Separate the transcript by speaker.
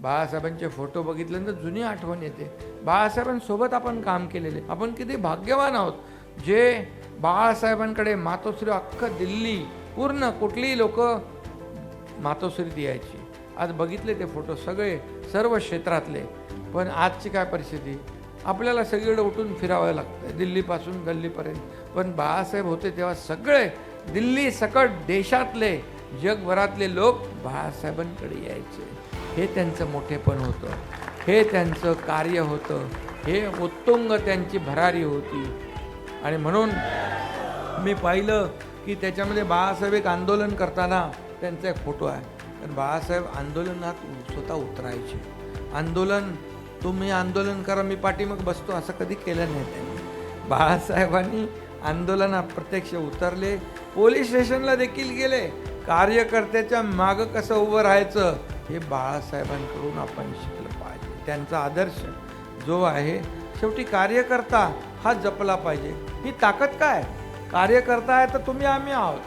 Speaker 1: बाळासाहेबांचे photo बघितल्यानंतर जुनी आठवण येते. बाळासाहेबांसोबत आपण काम केलेले. आपण किती भाग्यवान आहोत. जे बाळासाहेबांकडे मातोश्री अख्खं दिल्ली पूर्ण कुठलीही लोक मातोश्रीत यायची आज बघितले ते फोटो सगळे सर्व क्षेत्रातले. पण आजची काय परिस्थिती? आपल्याला सगळीकडे उठून फिरावं लागतं. दिल्लीपासून गल्लीपर्यंत. पण बाळासाहेब होते तेव्हा सगळे दिल्ली सकट देशातले जगभरातले लोक बाळासाहेबांकडे यायचे. हे त्यांचं मोठेपण होतं. हे त्यांचं कार्य होतं. हे उत्तुंग त्यांची भरारी होती. आणि म्हणून मी पाहिलं की त्याच्यामध्ये बाळासाहेब एक आंदोलन करताना त्यांचा एक फोटो आहे. कारण बाळासाहेब आंदोलनात स्वतः उतरायचे. आंदोलन तुम्ही आंदोलन करा मी पाठीमग बसतो असं कधी केलं नाही त्यांनी. बाळासाहेबांनी आंदोलनात प्रत्यक्ष उतरले. पोलीस स्टेशनला देखील गेले. कार्यकर्त्याच्या मागं कसं उभं राहायचं? हे बाळासाहेबांकडून आपण शिकलं पाहिजे. त्यांचा आदर्श जो आहे शेवटी कार्यकर्ता हा जपला पाहिजे. ही ताकद काय? कार्यकर्ता आहे तर तुम्ही आम्ही आहोत.